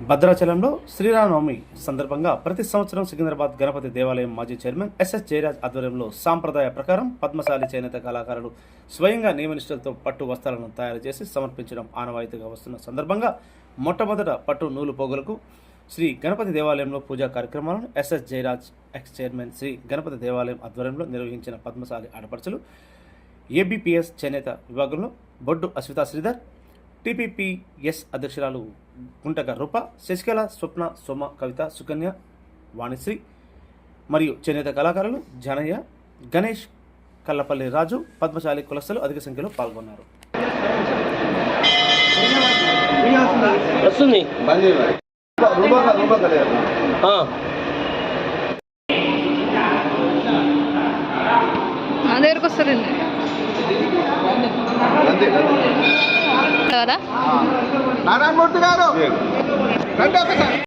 భద్రాచలంలో శ్రీరామనవమి సందర్భంగా ప్రతి సంవత్సరం సికింద్రాబాద్ గణపతి దేవాలయం మాజీ చైర్మన్ ఎస్ఎస్ జయరాజ్ ఆధ్వర్యంలో సాంప్రదాయ ప్రకారం పద్మశాలి చేనేత కళాకారులు స్వయంగా నియమనిష్టలతో పట్టు వస్త్రాలను తయారు చేసి సమర్పించడం ఆనవాయితీగా వస్తున్న సందర్భంగా మొట్టమొదట పట్టు నూలు పోగులకు శ్రీ గణపతి దేవాలయంలో పూజా కార్యక్రమాలను S S Jayaraj ex chairman Shri Ganapathi దేవాలయం ఆధ్వర్యంలో నిర్వహించిన పద్మశాలి ఆడపడుచులు ఏబిపిఎస్ చేనేత విభాగంలో బొడ్డు అశ్వితా శ్రీధర్ టీపీపీఎస్ అధ్యక్షురాలు గుంటక రూప శశికళ స్వప్న సోమ కవిత సుకన్య వాణిశ్రీ మరియు చేనేత కళాకారులు జనయ్య గణేష్ కల్లపల్లి రాజు పద్మశాలి కులస్తులు అధిక సంఖ్యలో పాల్గొన్నారు. వస్తుంది. నా దగ్గరకు వస్తారండి. కదా నారాయణమూర్తి గారు.